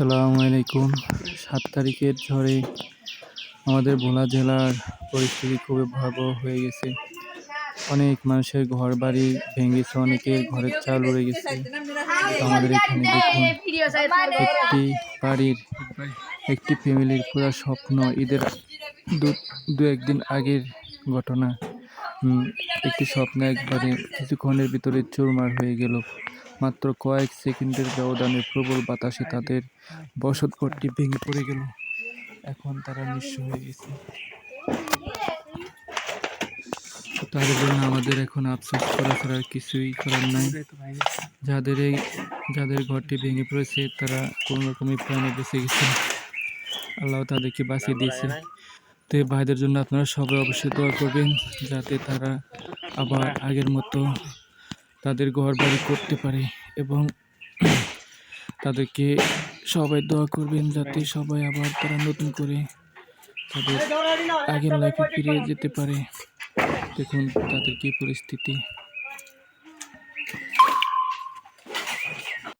আসসালামু আলাইকুম। সাত তারিখের ঝড়ে আমাদের ভোলা জেলার পরিস্থিতি খুবই ভয়াবহ হয়ে গেছে। অনেক মানুষের ঘর বাড়ি ভেঙেছে, অনেকের ঘরের চাল উড়ে গেছে। আমাদের এখানে দেখুন, একটি বাড়ির, একটি ফ্যামিলির পুরো স্বপ্ন ঈদের দু একদিন আগের ঘটনা। একটি স্বপ্ন একবারে কিছুক্ষণের ভিতরে চুরমার হয়ে গেল। মাত্র কয়েক সেকেন্ডের ব্যবধানে প্রবল বাতাসে তাদের বসতঘরটি ভেঙে পড়ে গেল। এখন তারা নিঃস্ব হয়ে গেছে। তাদের জন্য আমাদের এখন আফসোস করা ছাড়া কিছুই করার নাই। যাদের এই, যাদের ঘরটি ভেঙে পড়েছে, তারা কোনো রকমে প্রাণে বেঁচে গেছে। আল্লাহ তাদেরকে বাঁচিয়ে দিয়েছে তো ভাইদের জন্য আপনারা সবাই অবশ্যই দোয়া করবেন, যাতে তারা আবার আগের মতো তাদের ঘর বাড়ি করতে পারে এবং তাদেরকে সবাই দোয়া করবেন যাতে সবাই আবার তারা নতুন করে তাদের আগের লাইফে ফিরে যেতে পারে। দেখুন তাদের কি পরিস্থিতি।